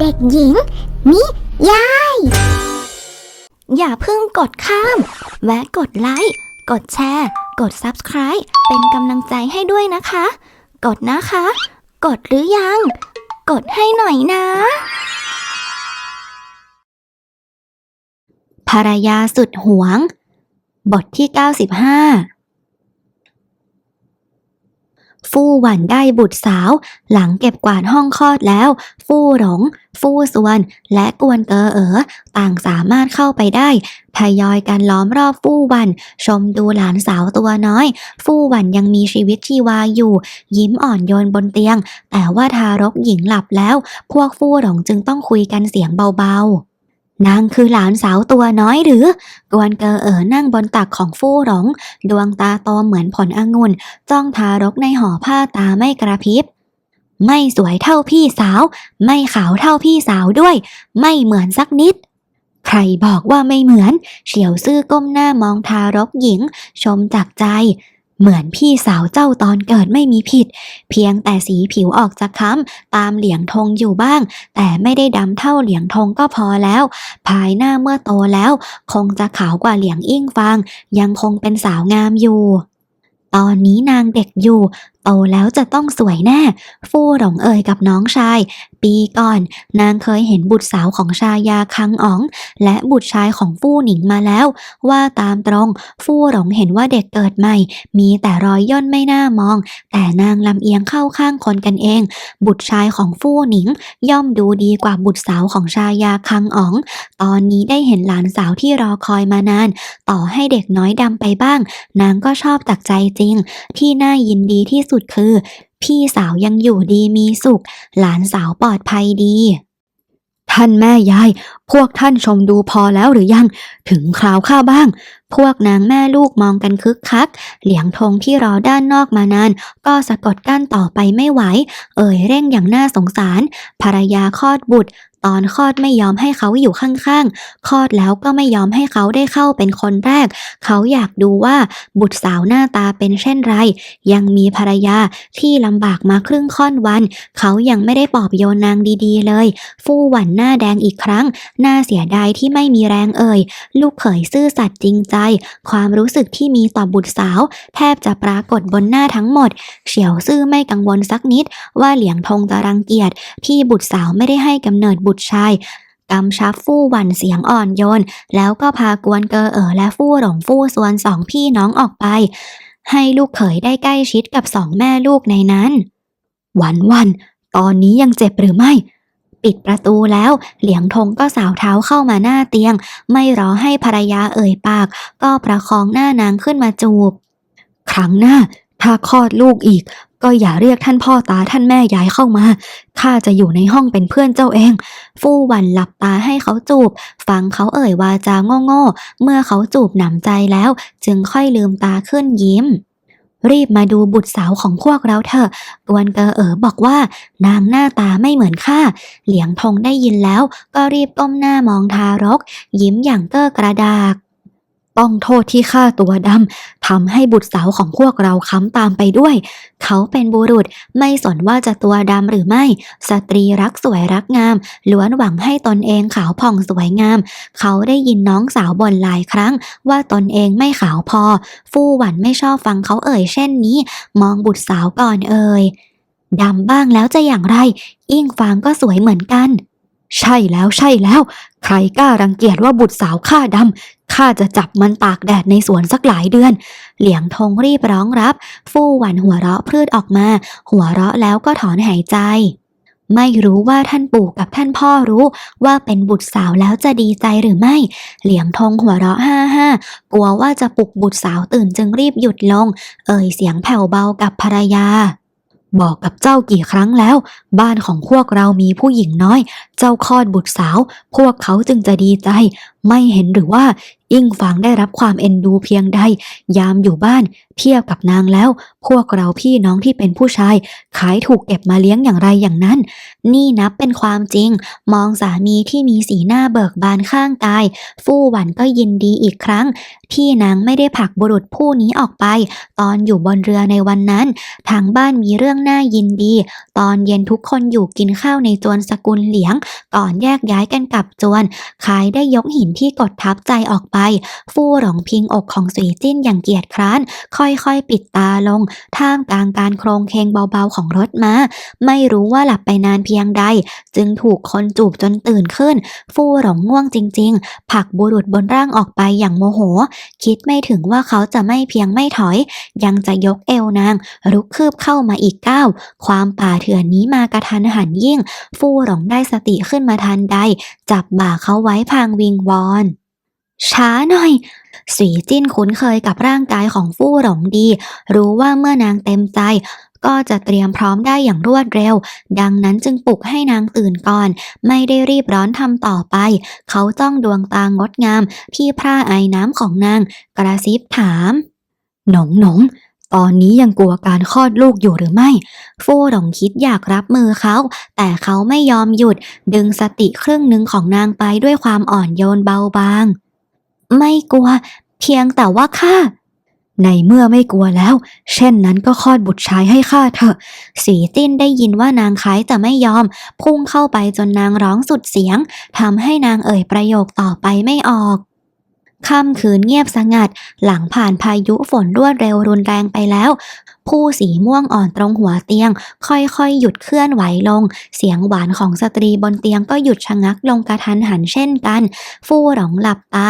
เด็กหญิง นิยาย อย่าเพิ่งกดข้าม แวะกดไลค์ กดแชร์ กด Subscribe เป็นกำลังใจให้ด้วยนะคะ กดนะคะ กดหรือยัง กดให้หน่อยนะ ภรรยาสุดหวง บทที่ 95 ฟู่หวันได้บุตรสาว หลังเก็บกวาดห้องคลอดแล้ว ฟู่หลง ฟู่ซวน และกวนเกอเอ๋อต่างสามารถเข้าไปได้ทยอยกันล้อมรอบฟู่หวัน ชมดูหลานสาวตัวน้อย ฟู่หวันยังมีชีวิตชีวาอยู่ ยิ้มอ่อนโยนบนเตียง แต่ว่าทารกหญิงหลับแล้ว พวกฟู่หลงจึงต้องคุยกันเสียงเบาๆ นางคือหลานสาวตัวน้อยหรือกวนเกอเอ๋อนั่งบนตักของฟู่หลง ดวงตาโตเหมือนผลองุ่น จ้องทารกในห่อผ้าตาไม่กระพริบ ไม่สวยเท่าพี่สาว ไม่ขาวเท่าพี่สาวด้วย ไม่เหมือนสักนิด ใครบอกว่าไม่เหมือน เฉียวซื่อก้มหน้ามองทารกหญิง ชมจากใจ เหมือนพี่สาวเจ้าตอนเกิดไม่มีผิด เพียงแต่สีผิวออกจะค้ำตามเหลียงทงอยู่บ้าง แต่ไม่ได้ดำเท่าเหลียงทงก็พอแล้ว ภายหน้าเมื่อโตแล้ว คงจะขาวกว่าเหลียงอิ่งฟาง ยังคงเป็นสาวงามอยู่ ตอนนี้นางเด็กอยู่ โตแล้วจะต้องสวยแน่ ฟู่หลงเอ่ยกับน้องชาย ปีก่อน นางเคยเห็นบุตรสาวของชายาคังอ๋อง และบุตรชายของฟู่หนิงมาแล้ว ว่าตามตรง ฟู่หลงเห็นว่าเด็กเกิดใหม่ มีแต่รอยย่นไม่น่ามอง แต่นางลำเอียงเข้าข้างคนกันเอง บุตรชายของฟู่หนิง ย่อมดูดีกว่าบุตรสาวของชายาคังอ๋อง ตอนนี้ได้เห็นหลานสาวที่รอคอยมานาน ต่อให้เด็กน้อยดำไปบ้าง นางก็ชอบจากใจจริง ที่น่ายินดีที่สุดคือ พี่สาวยังอยู่ดีมีสุข หลานสาวปลอดภัยดี ท่านแม่ยาย พวกท่านชมดูพอแล้วหรือยัง ถึงคราวข้าบ้าง พวกนางแม่ลูกมองกันคึกคัก เหลียงทงที่รอด้านนอกมานาน ก็สะกดกั้นต่อไปไม่ไหว เอ่ยเร่งอย่างน่าสงสาร ภรรยาคลอดบุตร ตอนคลอดไม่ยอมให้เขาอยู่ข้างๆ คลอดแล้วก็ไม่ยอมให้เขาได้เข้าเป็นคนแรก เขาอยากดูว่าบุตรสาวหน้าตาเป็นเช่นไร ยังมีภรรยาที่ลำบากมาครึ่งค่อนวัน เขายังไม่ได้ปอบโยนนางดีๆ เลย ฟู่หวันหน้าแดงอีกครั้ง น่าเสียดายที่ไม่มีแรงเอ่ย ลูกเขยซื่อสัตย์จริงใจ ความรู้สึกที่มีต่อบุตรสาว แทบจะปรากฏบนหน้าทั้งหมด เฉียวซื่อไม่กังวลสักนิด ว่าเหลียงทงจะรังเกียจที่บุตรสาวไม่ได้ให้กำเนิดบุตรชายกำชับฟู่หวันเสียงอ่อนโยน แล้วก็พากวนเกอเอ๋อและฟู่หลงฟู่ส่วนสองพี่น้องออกไป ให้ลูกเขยได้ใกล้ชิดกับสองแม่ลูกในนั้น วันวันตอนนี้ยังเจ็บหรือไม่ ปิดประตูแล้ว เหลียงทงก็สาวเท้าเข้ามาหน้าเตียง ไม่รอให้ภรรยาเอ่ยปาก ก็ประคองหน้านางขึ้นมาจูบ ครั้งหน้าถ้าคลอดลูกอีก ก็อย่าเรียกท่านพ่อตาท่านแม่ยายเข้ามา ข้าจะอยู่ในห้องเป็นเพื่อนเจ้าเอง ฟู่หวันหลับตาให้เขาจูบ ฟังเขาเอ่ยวาจาโง่ๆ เมื่อเขาจูบหนำใจแล้ว จึงค่อยลืมตาขึ้นยิ้ม รีบมาดูบุตรสาวของพวกเราเถอะกวนเกอเอ๋อบอกว่านางหน้าตาไม่เหมือนข้า เหลียงทงได้ยินแล้ว ก็รีบก้มหน้ามองทารก ยิ้มอย่างเก้อกระดาก ต้องโทษที่ข้าตัวดำทำให้บุตรสาวของพวกเราค้ำตามไปด้วย เขาเป็นบุรุษไม่สนว่าจะตัวดำหรือไม่ สตรีรักสวยรักงาม ล้วนหวังให้ตนเองขาวผ่องสวยงาม เขาได้ยินน้องสาวบ่นหลายครั้ง ว่าตนเองไม่ขาวพอ ฟู่หวันไม่ชอบฟังเขาเอ่ยเช่นนี้ มองบุตรสาวก่อนเอ่ยดำบ้างแล้วจะอย่างไร อิ่งฟางก็สวยเหมือนกัน ใช่แล้วใช่แล้ว ใครกล้ารังเกียจว่าบุตรสาวข้าดำข้าจะจับมันตากแดดในสวนสักหลายเดือน เหลียงทงรีบร้องรับ ฟู่หวันหัวเราะพืดออกมา หัวเราะแล้วก็ถอนหายใจ ไม่รู้ว่าท่านปู่กับท่านพ่อรู้ว่าเป็นบุตรสาวแล้วจะดีใจหรือไม่ เหลียงทงหัวเราะห้าห้ากลัวว่าจะปลุกบุตรสาวตื่นจึงรีบหยุดลง เอ่ยเสียงแผ่วเบากับภรรยา บอกกับเจ้ากี่ครั้งแล้ว บ้านของพวกเรามีผู้หญิงน้อย เจ้าคลอดบุตรสาว พวกเขาจึงจะดีใจ ไม่เห็นหรือว่าอิงฝังได้รับความเอ็นดูเพียงใด ยามอยู่บ้าน เทียบกับนางแล้ว พวกเราพี่น้องที่เป็นผู้ชาย ขายถูกเก็บมาเลี้ยงอย่างไรอย่างนั้น นี่นับเป็นความจริง มองสามีที่มีสีหน้าเบิกบานข้างกาย ฟู่หวันก็ยินดีอีกครั้ง ที่นางไม่ได้ผลักบุรุษผู้นี้ออกไป ตอนอยู่บนเรือในวันนั้น ทางบ้านมีเรื่องน่ายินดี ตอนเย็นทุกคนอยู่กินข้าวในจวนสกุลเหลียง ก่อนแยกย้ายกันกลับจวนขายได้ยกหินที่กดทับใจออกไปฟู่หลงพิงอกของสุยจิ้นอย่างเกียจคร้าน ค่อยๆ ปิดตาลง ท่ามกลางการโครงเคงเบาๆของรถม้า ไม่รู้ว่าหลับไปนานเพียงใด จึงถูกคนจูบจนตื่นขึ้น ฟู่หลงง่วงจริง ๆ ผักบุรุษบนร่างออกไปอย่างโมโห คิดไม่ถึงว่าเขาจะไม่เพียงไม่ถอย ยังจะยกเอวนาง รุกคืบเข้ามาอีกก้าวความป่าเถื่อนนี้มากระทันหันยิ่ง ฟู่หลงได้สติขึ้นมาทันใด จับบ่าเขาไว้พางวิงวอน ช้าหน่อยสีจิ้นคุ้นเคยกับร่างกายของฟู่หลงดี รู้ว่าเมื่อนางเต็มใจ ก็จะเตรียมพร้อมได้อย่างรวดเร็ว ดังนั้นจึงปลุกให้นางตื่นก่อน ไม่ได้รีบร้อนทำต่อไป เขาจ้องดวงตางดงาม ที่พร่าไอน้ำของนาง กระซิบถาม หนงหนงตอนนี้ยังกลัวการคลอดลูกอยู่หรือไม่ ฟู่หลงคิดอยากรับมือเขา แต่เขาไม่ยอมหยุด ดึงสติครึ่งหนึ่งของนางไปด้วยความอ่อนโยนเบาบาง ไม่กลัว เพียงแต่ว่าข้าในเมื่อไม่กลัวแล้ว เช่นนั้นก็คลอดบุตรชายให้ข้าเถอะ สีจิ้นได้ยินว่านางคล้ายจะไม่ยอม พุ่งเข้าไปจนนางร้องสุดเสียงทำให้นางเอ่ยประโยคต่อไปไม่ออกค่ำคืนเงียบสงัด หลังผ่านพายุฝนรวดเร็วรุนแรงไปแล้ว ผู้สีม่วงอ่อนตรงหัวเตียง ค่อยๆ หยุดเคลื่อนไหวลง เสียงหวานของสตรีบนเตียงก็หยุดชะงักลงกระทันหันเช่นกัน ฟู่หลงหลับตา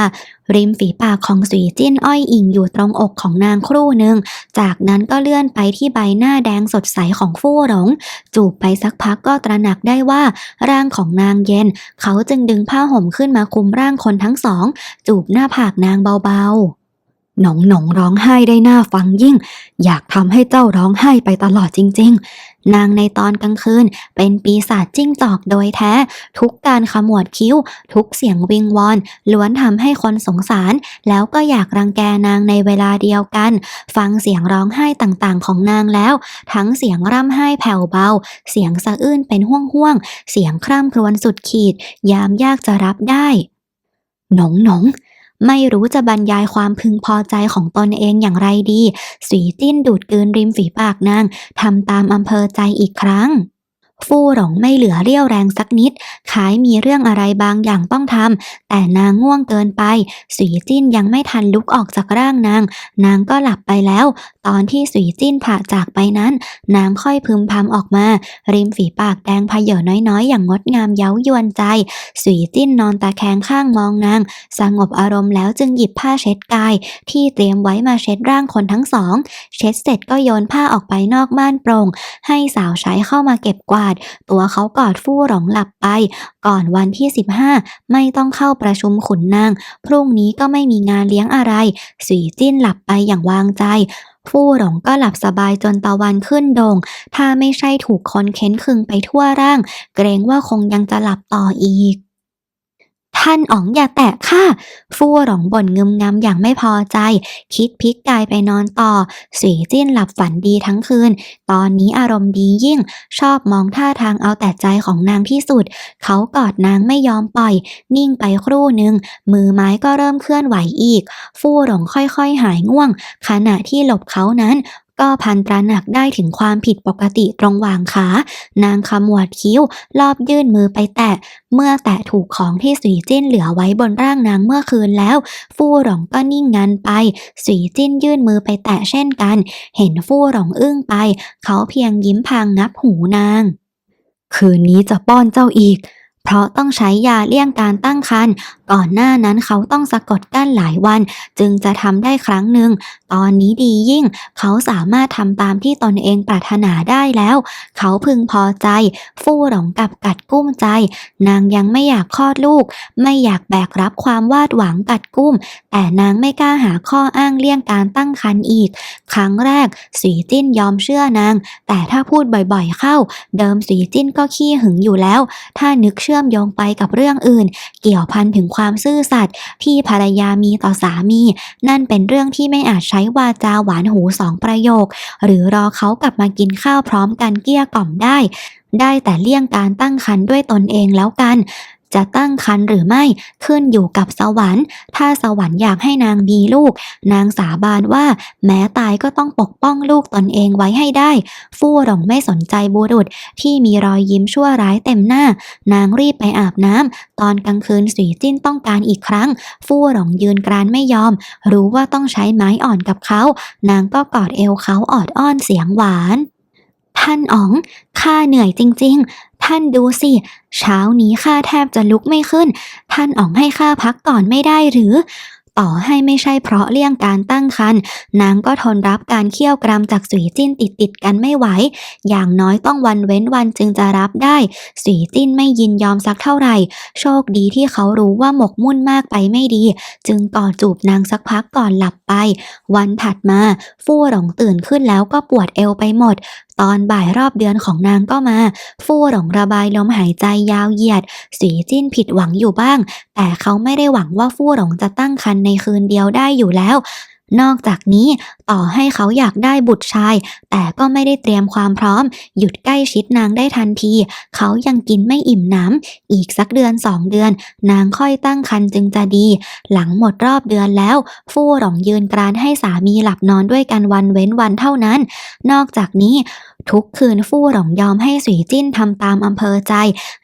ริมฝีปากของสุยจิ้นอ้อยอิงอยู่ตรงอกของนางครู่หนึ่ง จากนั้นก็เลื่อนไปที่ใบหน้าแดงสดใสของฟู่หลง จูบไปสักพักก็ตระหนักได้ว่า ร่างของนางเย็น เขาจึงดึงผ้าห่มขึ้นมาคุมร่างคนทั้งสอง จูบหน้าผากนางเบาๆ หนงหนงร้องไห้ได้หน่าฟังยิ่ง อยากทำให้เจ้าร้องไห้ไปตลอดจริง ๆ นางในตอนกลางคืน เป็นปีศาจจิ้งจอกโดยแท้ ทุกการขมวดคิ้ว ทุกเสียงวิงวอน ล้วนทำให้คนสงสาร แล้วก็อยากรังแกนางในเวลาเดียวกัน ฟังเสียงร้องไห้ต่างๆ ของนางแล้ว ทั้งเสียงร่ำไห้แผ่วเบา เสียงสะอื้นเป็นห่วงๆเสียงคร่ำครวญสุดขีด ยามยากจะรับได้หนงหนง ไม่รู้จะบรรยายความพึงพอใจของตนเองอย่างไรดี สีจิ้นดูดกืนริมฝีปากนางทำตามอำเภอใจอีกครั้งฟู่หลงไม่เหลือเรี่ยวแรงสักนิด ขายมีเรื่องอะไรบางอย่างต้องทำ แต่นางง่วงเกินไป สีจิ้นยังไม่ทันลุกออกจากร่างนาง นางก็หลับไปแล้ว ตอนที่สีจิ้นผ่าจากไปนั้น นางค่อยพึมพำออกมา ริมฝีปากแดงพเยอน้อยๆ อย่างงดงามเย้ายวนใจสีจิ้นนอนตาแคงข้างมองนาง สงบอารมณ์แล้วจึงหยิบผ้าเช็ดกาย ที่เตรียมไว้มาเช็ดร่างคนทั้งสอง เช็ดเสร็จก็โยนผ้าออกไปนอกม่านโปร่ง ให้สาวใช้เข้ามาเก็บกวาด ตัวเขากอดฟู่หลงหลับไป ก่อนวันที่ 15 ไม่ต้องเข้าประชุมขุนนาง พรุ่งนี้ก็ไม่มีงานเลี้ยงอะไรสีจิ้นหลับไปอย่างวางใจ ฟู่หลงก็หลับสบายจนตะวันขึ้นดง่งถ้าไม่ใช่ถูกคนเค้นคึงไปทั่วร่าง เกรงว่าคงยังจะหลับต่ออีก ท่านอ๋องอย่าแตะข้าฟู่หลงบ่นงึมงำอย่างไม่พอใจ คิดพลิกกายไปนอนต่อสีจิ้นหลับฝันดีทั้งคืน ตอนนี้อารมณ์ดียิ่ง ชอบมองท่าทางเอาแต่ใจของนางที่สุด เขากอดนางไม่ยอมปล่อย นิ่งไปครู่หนึ่ง มือไม้ก็เริ่มเคลื่อนไหวอีก ฟู่หลงค่อยๆหายง่วง ขณะที่หลบเขานั้น ก็พันตระหนักได้ถึงความผิดปกติตรงหว่างขา นางขมวดคิ้ว รอบยื่นมือไปแตะ เมื่อแตะถูกของที่สีจิ้นเหลือไว้บนร่างนางเมื่อคืนแล้ว ฟู่หลงก็นิ่งงันไป สีจิ้นยื่นมือไปแตะเช่นกัน เห็นฟู่หลงอึ้งไป เขาเพียงยิ้มพางงับหูนาง คืนนี้จะป้อนเจ้าอีก เพราะต้องใช้ยาเลี่ยงการตั้งครรภ์ก่อนหน้านั้นเขาต้องสะกดกั้นหลายวัน จึงจะทำได้ครั้งหนึ่ง ตอนนี้ดียิ่ง เขาสามารถทำตามที่ตนเองปรารถนาได้แล้ว เขาพึงพอใจ ฟู่หลงกับกัดกุ้มใจ นางยังไม่อยากคลอดลูก ไม่อยากแบกรับความวาดหวังกัดกุ้ม แต่นางไม่กล้าหาข้ออ้างเลี่ยงการตั้งครรภ์อีก ครั้งแรก สีจิ้นยอมเชื่อนาง แต่ถ้าพูดบ่อยๆเข้า เดิมสีจิ้นก็ขี้หึงอยู่แล้ว ถ้านึกเชื่อชื่อมโยงไปกับเรื่องอื่น เกี่ยวพันถึงความซื่อสัตย์ที่ภรรยามีต่อสามี นั่นเป็นเรื่องที่ไม่อาจใช้วาจาหวานหูสองประโยค หรือรอเขากลับมากินข้าวพร้อมกันเกี้ยกล่อมได้ ได้แต่เลี่ยงการตั้งคันด้วยตนเองแล้วกัน จะตั้งครรภ์หรือไม่ขึ้นอยู่กับสวรรค์ ถ้าสวรรค์อยากให้นางมีลูก นางสาบานว่าแม้ตายก็ต้องปกป้องลูกตนเองไว้ให้ได้ ฟู่หลงไม่สนใจบุรุษที่มีรอยยิ้มชั่วร้ายเต็มหน้า นางรีบไปอาบน้ำตอนกลางคืนสีจิ้นต้องการอีกครั้ง ฟู่หลงยืนกรานไม่ยอม รู้ว่าต้องใช้ไม้อ่อนกับเขา นางก็กอดเอวเขาออดอ้อนเสียงหวาน ท่านอ๋องข้าเหนื่อยจริง ๆ ท่านดูสิ เช้านี้ข้าแทบจะลุกไม่ขึ้น ท่านอ๋องให้ข้าพักก่อนไม่ได้หรือ ต่อให้ไม่ใช่เพราะเลี่ยงการตั้งครรภ์นางก็ทนรับการเคี่ยวกรำจากสุยจิ้นติดติดกันไม่ไหว อย่างน้อยต้องวันเว้นวันจึงจะรับได้สุยจิ้นไม่ยินยอมสักเท่าไหร่ โชคดีที่เขารู้ว่าหมกมุ่นมากไปไม่ดี จึงกอดจูบนางสักพักก่อนหลับไป วันถัดมา ฟู่หลงตื่นขึ้นแล้วก็ปวดเอวไปหมด ตอนบ่ายรอบเดือนของนางก็มา ฟู่หลงระบายลมหายใจยาวเหยียด สีจิ้นผิดหวังอยู่บ้าง แต่เขาไม่ได้หวังว่าฟู่หลงจะตั้งครรภ์ในคืนเดียวได้อยู่แล้ว นอกจากนี้ต่อให้เขาอยากได้บุตรชาย แต่ก็ไม่ได้เตรียมความพร้อม หยุดใกล้ชิดนางได้ทันที เขายังกินไม่อิ่มน้ำอีกสักเดือนสองเดือน นางค่อยตั้งครรภ์จึงจะดี หลังหมดรอบเดือนแล้ว ฟู่หลงยืนกรานให้สามีหลับนอนด้วยกันวันเว้นวันเท่านั้น นอกจากนี้ ทุกคืนฟู่หลงยอมให้สุยจิ้นทำตามอำเภอใจ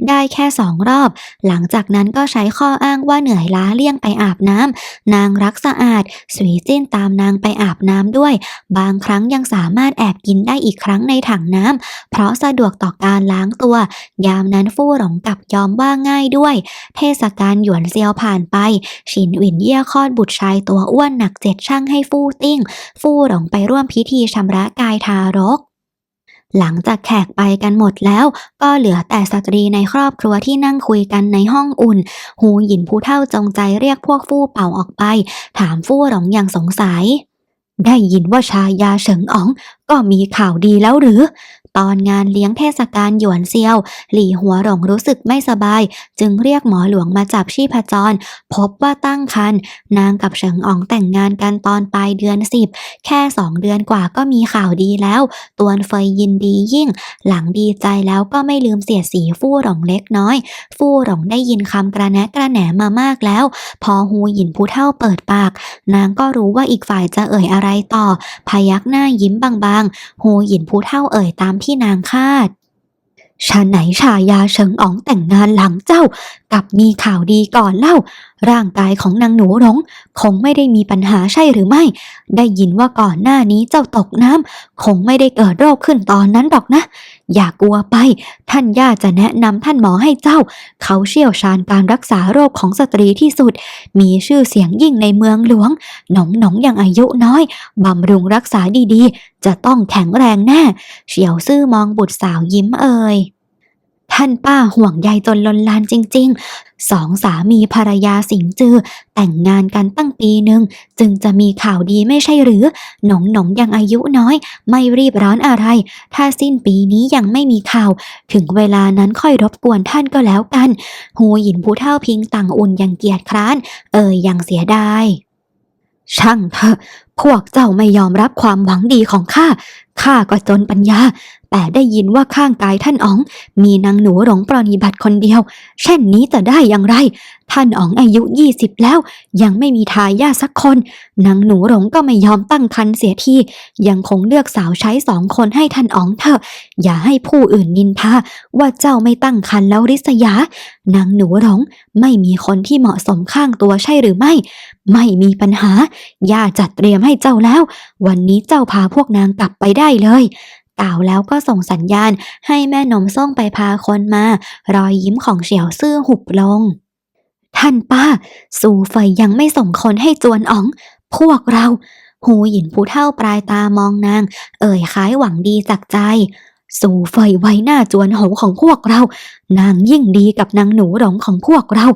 ได้แค่สองรอบ หลังจากนั้นก็ใช้ข้ออ้างว่าเหนื่อยล้าเลี่ยงไปอาบน้ำนางรักสะอาด สุยจิ้นตามนางไปอาบน้ำด้วย บางครั้งยังสามารถแอบกินได้อีกครั้งในถังน้ำเพราะสะดวกต่อการล้างตัว ยามนั้นฟู่หลงกับยอมว่าง่ายด้วย เทศกาลหยวนเซียวผ่านไป ฉินหวินเย่ยคลอดบุตรชายตัวอ้วนหนักเจ็ดช่างให้ฟู่ติ้ง ฟู่หลงไปร่วมพิธีชำระกายทารก หลังจากแขกไปกันหมดแล้วก็เหลือแต่สตรีในครอบครัวที่นั่งคุยกันในห้องอุ่น หูหยินผู้เท่าจงใจเรียกพวกฟู่เป่าออกไป ถามฟู่หลงอย่างสงสัย ได้ยินว่าชายาเฉิงอ๋องก็มีข่าวดีแล้วหรือ ตอนงานเลี้ยงเทศกาลหยวนเซียว หลี่หัวหลงรู้สึกไม่สบาย จึงเรียกหมอหลวงมาจับชีพจร พบว่าตั้งครรภ์นางกับเฉิงอ๋องแต่งงานกันตอนปลายเดือนสิบแค่สองเดือนกว่าก็มีข่าวดีแล้ว ตวนเฟยยินดียิ่ง หลังดีใจแล้วก็ไม่ลืมเสียสีฟู่หลงเล็กน้อย ฟู่หลงได้ยินคำกระแนะกระแหนมามากแล้ว พอฮูหยินผู้เท่าเปิดปาก นางก็รู้ว่าอีกฝ่ายจะเอ่ยอะไรต่อ พยักหน้ายิ้มบางๆฮูหยินผู้เท่าเอ่ยตามที่นางคาดชาไหนชายาเฉิงอ๋องแต่งงานหลังเจ้า กับมีข่าวดีก่อนเล่า ร่างกายของนางหนูหลงคงไม่ได้มีปัญหาใช่หรือไม่ ได้ยินว่าก่อนหน้านี้เจ้าตกน้ำคงไม่ได้เกิดโรคขึ้นตอนนั้นหรอกนะ อย่ากลัวไป ท่านย่าจะแนะนำท่านหมอให้เจ้า เขาเชี่ยวชาญการรักษาโรคของสตรีที่สุด มีชื่อเสียงยิ่งในเมืองหลวง หนองหนองยังอายุน้อยบำรุงรักษาดีๆ จะต้องแข็งแรงแน่เฉียวซื่อมองบุตรสาวยิ้มเอ่ย ท่านป้าห่วงใยจนลนลานจริง ๆ สองสามีภรรยาสิงจือ แต่งงานกันตั้งปีหนึ่งจึงจะมีข่าวดีไม่ใช่หรือ หนงหนงยังอายุน้อย ไม่รีบร้อนอะไร ถ้าสิ้นปีนี้ยังไม่มีข่าว ถึงเวลานั้นค่อยรบกวนท่านก็แล้วกัน หูหยินผู้เท่าพิงต่างอุ่นย่างเกียจคร้าน เอ่ยอย่างเสียดายช่างเถอะพวกเจ้าไม่ยอมรับความหวังดีของข้า ข้าก็จนปัญญา แต่ได้ยินว่าข้างกายท่านอ๋อง มีนางหนูหลงปรนิบัติคนเดียว เช่นนี้จะได้อย่างไร ท่านอ๋องอายุยี่สิบแล้ว ยังไม่มีทายาทสักคน นางหนูหลงก็ไม่ยอมตั้งครรภ์เสียทียังคงเลือกสาวใช้สองคนให้ท่านอ๋องเถอะ อย่าให้ผู้อื่นนินทาว่าเจ้าไม่ตั้งครรภ์แล้วริษยา นางหนูหลงไม่มีคนที่เหมาะสมข้างตัวใช่หรือไม่ ไม่มีปัญหาย่าจัดเตรียมให้เจ้าแล้ว วันนี้เจ้าพาพวกนางกลับไปได้เลยกล่าแล้วก็ส่งสัญญาณให้แม่นมส่งไปพาคนมา รอยยิ้มของเฉียวซื่อหุบลง ท่านป้า สู่ไฟยังไม่ส่งคนให้จวนอ๋อง พวกเรา หูหยินผู้เท่าปลายตามองนาง เอ่ยคล้ายหวังดีจากใจ สู่ไฟไว้หน้าจวนโหงของพวกเรา นางยิ่งดีกับนางหนูหลงของพวกเรา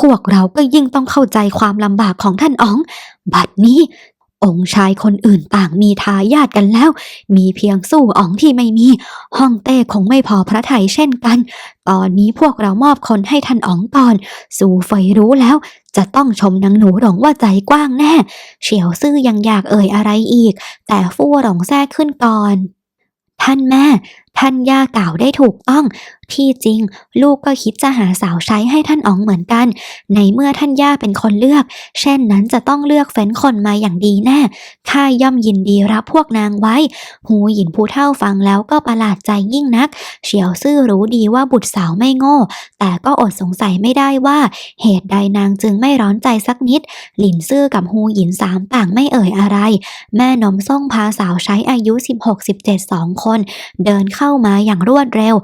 พวกเราก็ยิ่งต้องเข้าใจความลำบากของท่านอ๋อง บัดนี้ องค์ชายคนอื่นต่างมีทายาทกันแล้ว มีเพียงสู้อ๋องที่ไม่มี ห้องเต้คงไม่พอพระไทยเช่นกัน ตอนนี้พวกเรามอบคนให้ท่านอ๋องก่อน สู่ไฟรู้แล้ว จะต้องชมนางหนูหลงว่าใจกว้างแน่ เฉียวซื่อยังอยากเอ่ยอะไรอีก แต่ฟู่หลงแทรกขึ้นก่อน ท่านแม่ ท่านย่ากล่าวได้ถูกต้อง ที่จริง ลูกก็คิดจะหาสาวใช้ให้ท่านอ๋องเหมือนกัน ในเมื่อท่านย่าเป็นคนเลือก เช่นนั้นจะต้องเลือกเฟ้นคนมาอย่างดีแน่ ข้าย่อมยินดีรับพวกนางไว้ หูหยินผู้เท่าฟังแล้วก็ประหลาดใจยิ่งนัก เฉียวซื่อรู้ดีว่าบุตรสาวไม่โง่ แต่ก็อดสงสัยไม่ได้ว่า เหตุใดนางจึงไม่ร้อนใจสักนิด หลินซื่อกับฮูหยินสามต่างไม่เอ่ยอะไร แม่นมส่งพาสาวใช้อายุ 16-17สองคน เดินเข้ามาอย่างรวดเร็ว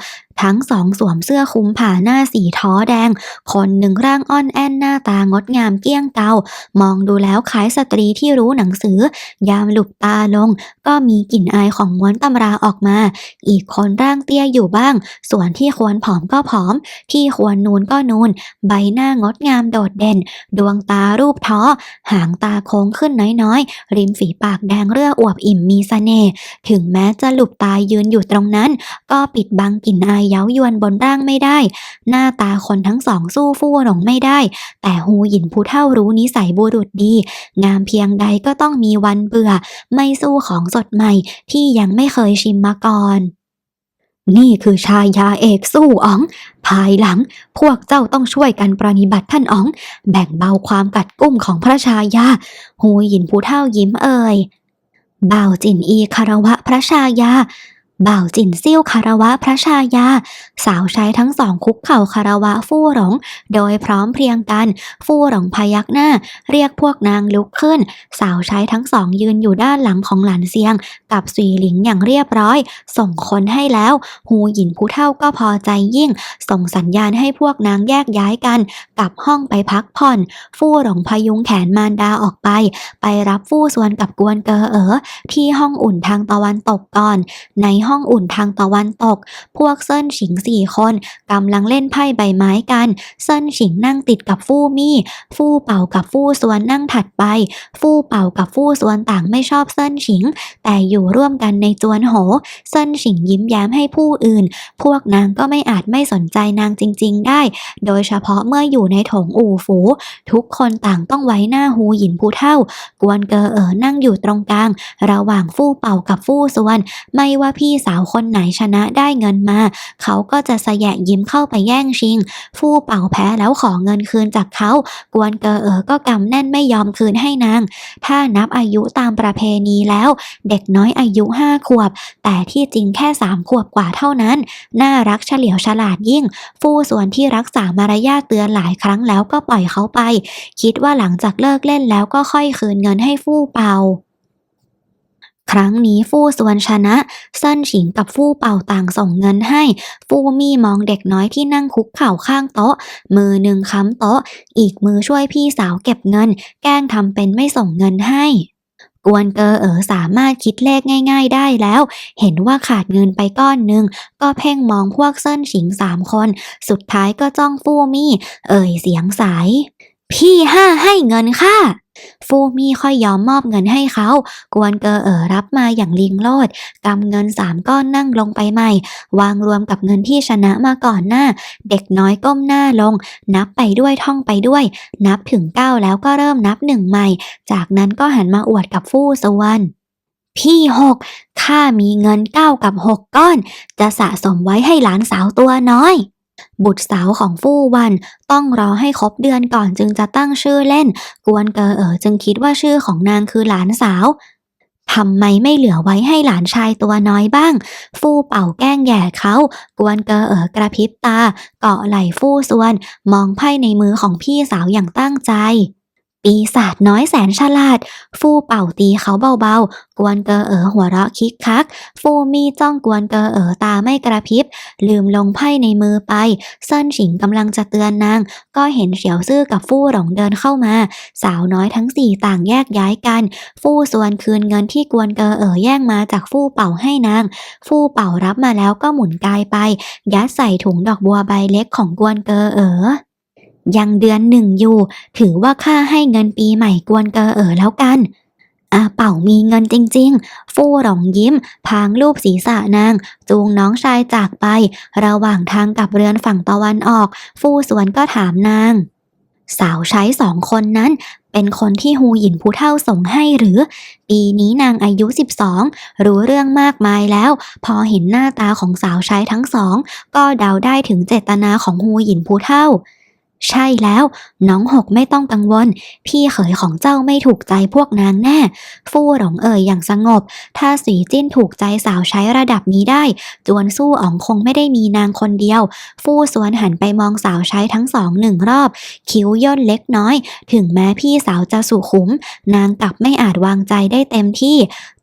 ทั้งสองสวมเสื้อคลุมผ่าหน้าสีท้อแดง คนหนึ่งร่างอ่อนแอนหน้าตางดงามเกลี้ยงเกามองดูแล้วคล้ายสตรีที่รู้หนังสือ ยามหลุบตาลง ก็มีกลิ่นอายของม้วนตำราออกมา อีกคนร่างเตี้ยอยู่บ้าง ส่วนที่ควรผอมก็ผอม ที่ควรนูนก็นูน ใบหน้างดงามโดดเด่น ดวงตารูปท้อ หางตาโค้งขึ้นน้อยๆ ริมฝีปากแดงเรื่ออวบอิ่มมีเสน่ห์ ถึงแม้จะหลุบตายืนอยู่ตรงนั้น ก็ปิดบังกลิ่นอายเย้ายวนบนร่างไม่ได้ หน้าตาคนทั้งสองสู้ฟู่หลงไม่ได้ แต่ฮูหยินผู้เท่ารู้นิสัยบุรุษดี งามเพียงใดก็ต้องมีวันเบื่อ ไม่สู้ของสดใหม่ที่ยังไม่เคยชิมมาก่อนนี่คือชายาเอกสู้อ๋อง ภายหลังพวกเจ้าต้องช่วยกันปรนิบัติท่านอ๋อง แบ่งเบาความกัดกุ้มของพระชายาฮูหยินผู้เท่ายิ้มเอ่ยบ่าวจินอีคารวะพระชายา บ่าวจินซิ่วคารวะพระชายา สาวใช้ทั้งสองคุกเข่าคารวะฟู่หลง โดยพร้อมเพรียงกัน ฟู่หลงพยักหน้า เรียกพวกนางลุกขึ้น สาวใช้ทั้งสองยืนอยู่ด้านหลังของหลานเซียง กับสีหลิงอย่างเรียบร้อย ส่งคนให้แล้ว หูหยินผู้เท่าก็พอใจยิ่ง ส่งสัญญาณให้พวกนางแยกย้ายกัน กลับห้องไปพักผ่อน ฟู่หลงพยุงแขนมารดาออกไป ไปรับฟู่ส่วนกับกวนเกอเอ๋อที่ห้องอุ่นทางตะวันตกก่อนในห้องอุ่นทางตะวันตก พวกเซินฉิงสี่คนกำลังเล่นไพ่ใบไม้กัน เซินฉิงนั่งติดกับฟู่มี่ ฟู่เป่ากับฟู่ส่วนนั่งถัดไป ฟู่เป่ากับฟู่ส่วนต่างไม่ชอบเซินฉิง แต่อยู่ร่วมกันในจวนโห เซินฉิงยิ้มแย้มให้ผู้อื่น พวกนางก็ไม่อาจไม่สนใจนางจริง ๆ ได้ โดยเฉพาะเมื่ออยู่ในโถงอู่ฝู ทุกคนต่างต้องไว้หน้าหูหยินผู้เท่า กวนเกอเอ๋อนั่งอยู่ตรงกลาง ระหว่างฟู่เป่ากับฟู่ส่วน ไม่ว่าพี่สาวคนไหนชนะได้เงินมา เขาก็จะสะแยะยิ้มเข้าไปแย่งชิง ฟู่เป่าแพ้แล้วขอเงินคืนจากเขา กวนเกอเอ๋อก็กำแน่นไม่ยอมคืนให้นาง ถ้านับอายุตามประเพณีแล้ว เด็กน้อยอายุห้าขวบ แต่ที่จริงแค่สามขวบกว่าเท่านั้น น่ารักเฉลียวฉลาดยิ่ง ฟู่ส่วนที่รักษามารยาทเตือนหลายครั้งแล้วก็ปล่อยเขาไป คิดว่าหลังจากเลิกเล่นแล้วก็ค่อยคืนเงินให้ฟู่เป่า ครั้งนี้ฟู่สวนชนะเซินฉิงกับฟู่เป่าต่างส่งเงินให้ ฟู่มี่มองเด็กน้อยที่นั่งคุกเข่าข้างโต๊ะ มือหนึ่งค้ำโต๊ะ อีกมือช่วยพี่สาวเก็บเงิน แกล้งทำเป็นไม่ส่งเงินให้กวนเกอเอ๋อสามารถคิดเลขง่าย ๆ ได้แล้ว เห็นว่าขาดเงินไปก้อนหนึ่ง ก็เพ่งมองพวกเซินฉิงสามคน สุดท้ายก็จ้องฟู่มี่ เอ่ยเสียงใส พี่ห้าให้เงินค่ะ ฟูมี่ค่อยยอมมอบเงินให้เขา กวนเกอเอ๋อรับมาอย่างลิงโลดกำเงินสามก้อนนั่งลงไปใหม่ วางรวมกับเงินที่ชนะมาก่อนหน้า เด็กน้อยก้มหน้าลง นับไปด้วยท่องไปด้วย นับถึงเก้าแล้วก็เริ่มนับหนึ่งใหม่ จากนั้นก็หันมาอวดกับฟู่สวนพี่หกข้ามีเงินเก้ากับหกก้อน จะสะสมไว้ให้หลานสาวตัวน้อย บุตรสาวของฟู่วัน ต้องรอให้ครบเดือนก่อนจึงจะตั้งชื่อเล่น กวนเกอเอ๋อจึงคิดว่าชื่อของนางคือหลานสาวทำไมไม่เหลือไว้ให้หลานชายตัวน้อยบ้าง ฟู่เป่าแกล้งแย่เขา กวนเกอเอ๋อกระพริบตา เกาะไหล่ฟู่ส่วน มองไพ่ในมือของพี่สาวอย่างตั้งใจ ปีศาจน้อยแสนฉลาด ฟู่เป่าตีเขาเบาๆ กวนเกอเอ๋อหัวเราะคิกคัก ฟู่มีจ้องกวนเกอเอ๋อตาไม่กระพริบ ลืมลงไพ่ในมือไป เซินฉิงกำลังจะเตือนนาง ก็เห็นเฉียวซื่อกับฟู่หลงเดินเข้ามา สาวน้อยทั้งสี่ต่างแยกย้ายกัน ฟู่ส่วนคืนเงินที่กวนเกอเอ๋อแย่งมาจากฟู่เป่าให้นาง ฟู่เป่ารับมาแล้วก็หมุนกายไป ยัดใส่ถุงดอกบัวใบเล็กของกวนเกอเอ๋อ ยังเดือนหนึ่งอยู่ ถือว่าค่าให้เงินปีใหม่กวนเกอเอ๋อแล้วกันอาเป่ามีเงินจริงๆ ฟู่หลงยิ้ม พางรูปศีรษะนาง จูงน้องชายจากไป ระหว่างทางกลับเรือนฝั่งตะวันออก ฟู่สวนก็ถามนาง สาวใช้สองคนนั้น เป็นคนที่ฮูหยินผู้เท่าส่งให้หรือ ปีนี้นางอายุ 12 รู้เรื่องมากมายแล้ว พอเห็นหน้าตาของสาวใช้ทั้งสอง ก็เดาได้ถึงเจตนาของฮูหยินผู้เท่า ใช่แล้ว น้องหกไม่ต้องกังวล พี่เขยของเจ้าไม่ถูกใจพวกนางแน่ ฟู่หลงเอ่ยอย่างสงบ ถ้าสีจิ้นถูกใจสาวใช้ระดับนี้ได้ จวนสู้อ๋องคงไม่ได้มีนางคนเดียว ฟู่สวนหันไปมองสาวใช้ทั้งสองหนึ่งรอบ คิ้วย่นเล็กน้อย ถึงแม้พี่สาวจะสุขุม นางกลับไม่อาจวางใจได้เต็มที่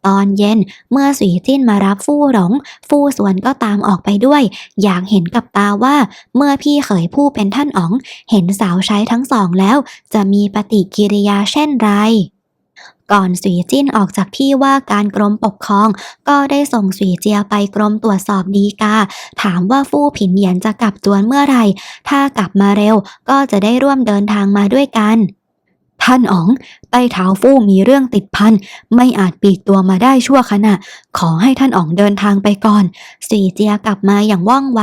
ตอนเย็นเมื่อสีจิ้นมารับฟู่หลง ฟู่สวนก็ตามออกไปด้วย อยากเห็นกับตาว่าเมื่อพี่เขยผู้เป็นท่านอ๋อง เห็นสาวใช้ทั้งสองแล้ว จะมีปฏิกิริยาเช่นไรก่อนสีจิ้นออกจากที่ว่าการกรมปกครอง ก็ได้ส่งสีเจียไปกรมตรวจสอบดีกา ถามว่าฟู่ผินเหยียนจะกลับจวนเมื่อไหร่ ถ้ากลับมาเร็วก็จะได้ร่วมเดินทางมาด้วยกัน ท่านอ๋อง ใต้เท้าฟู่มีเรื่องติดพัน ไม่อาจปีกตัวมาได้ชั่วขณะ ขอให้ท่านอ๋องเดินทางไปก่อนสีเจียกลับมาอย่างว่องไว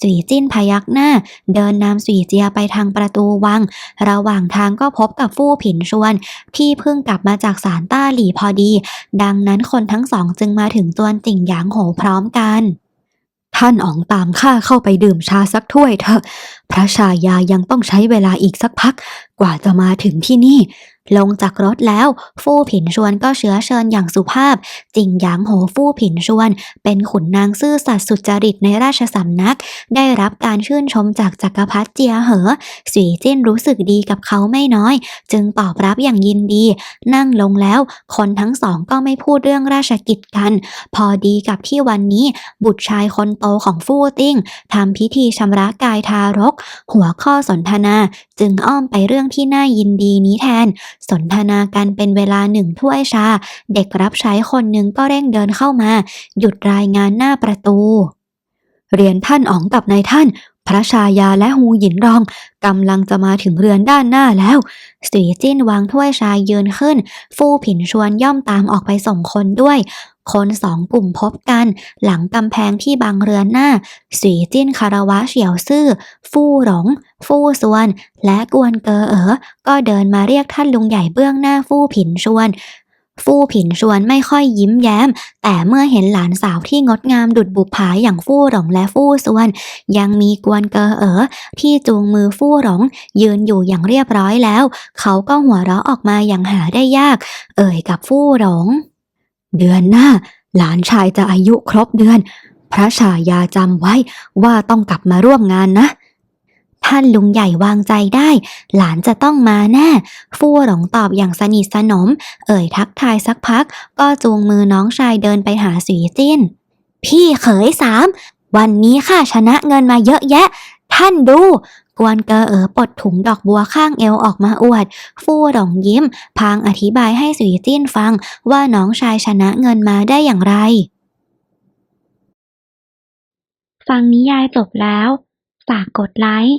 สีจิ้นพยักหน้า เดินนำสีเจียไปทางประตูวัง ระหว่างทางก็พบกับฟู่ผินชวน ที่เพิ่งกลับมาจากศาลต้าหลี่พอดี ดังนั้นคนทั้งสองจึงมาถึงจวนจิ่งหยางโหพร้อมกัน ท่านอ๋องตามข้าเข้าไปดื่มชาสักถ้วยเถอะ พระชายายังต้องใช้เวลาอีกสักพัก กว่าจะมาถึงที่นี่ ลงจากรถแล้ว ฟู่ผินชวนก็เชื้อเชิญอย่างสุภาพจิงหยางโหฟู่ผินชวน เป็นขุนนางซื่อสัตย์สุจริตในราชสำนัก ได้รับการชื่นชมจากจักรพรรดิเจียเหอสีจิ้นรู้สึกดีกับเขาไม่น้อย จึงตอบรับอย่างยินดี นั่งลงแล้ว คนทั้งสองก็ไม่พูดเรื่องราชกิจกัน พอดีกับที่วันนี้ บุตรชายคนโตของฟู่ติ้งทำพิธีชำระกายทารกหัวข้อสนทนาจึงอ้อมไปเรื่องที่น่ายินดีนี้แทน สนทนากันเป็นเวลาหนึ่งถ้วยชา เด็กรับใช้คนหนึ่งก็เร่งเดินเข้ามา หยุดรายงานหน้าประตู เรียนท่านอ๋องกับนายท่าน พระชายาและฮูหยินรองกำลังจะมาถึงเรือนด้านหน้าแล้วสีจิ้นวางถ้วยชายืนขึ้น ฟู่ผินชวนย่อมตามออกไปส่งคนด้วย คนสองกลุ่มพบกัน หลังกำแพงที่บังเรือนหน้า สีจิ้นคารวะเฉียวซื่อ ฟู่หลง ฟู่ซวน และกวนเกอเอ๋อก็เดินมาเรียกท่านลุงใหญ่เบื้องหน้าฟู่ผินชวน ฟู่ผินชวนไม่ค่อยยิ้มแย้ม แต่เมื่อเห็นหลานสาวที่งดงามดุดบุปผาอย่างฟู่หลงและฟู่ซวน ยังมีกวนเกอเอ๋อที่จูงมือฟู่หลง ยืนอยู่อย่างเรียบร้อยแล้ว เขาก็หัวเราะออกมาอย่างหาได้ยาก เอ่ยกับฟู่หลง เดือนหน้า หลานชายจะอายุครบเดือน พระชายาจำไว้ว่าต้องกลับมาร่วมงานนะ ท่านลุงใหญ่วางใจได้ หลานจะต้องมาแน่ ฟู่หลงตอบอย่างสนิทสนม เอ่ยทักทายสักพัก ก็จูงมือน้องชายเดินไปหาสีจิ้น พี่เขยสาม วันนี้ข้าชนะเงินมาเยอะแยะ ท่านดู กวนเกอเอ๋อปลดถุงดอกบัวข้างเอวออกมาอวด ฟู่หลงยิ้ม พางอธิบายให้สีจิ้นฟังว่าน้องชายชนะเงินมาได้อย่างไร ฟังนิยายจบแล้ว ฝากกดไลค์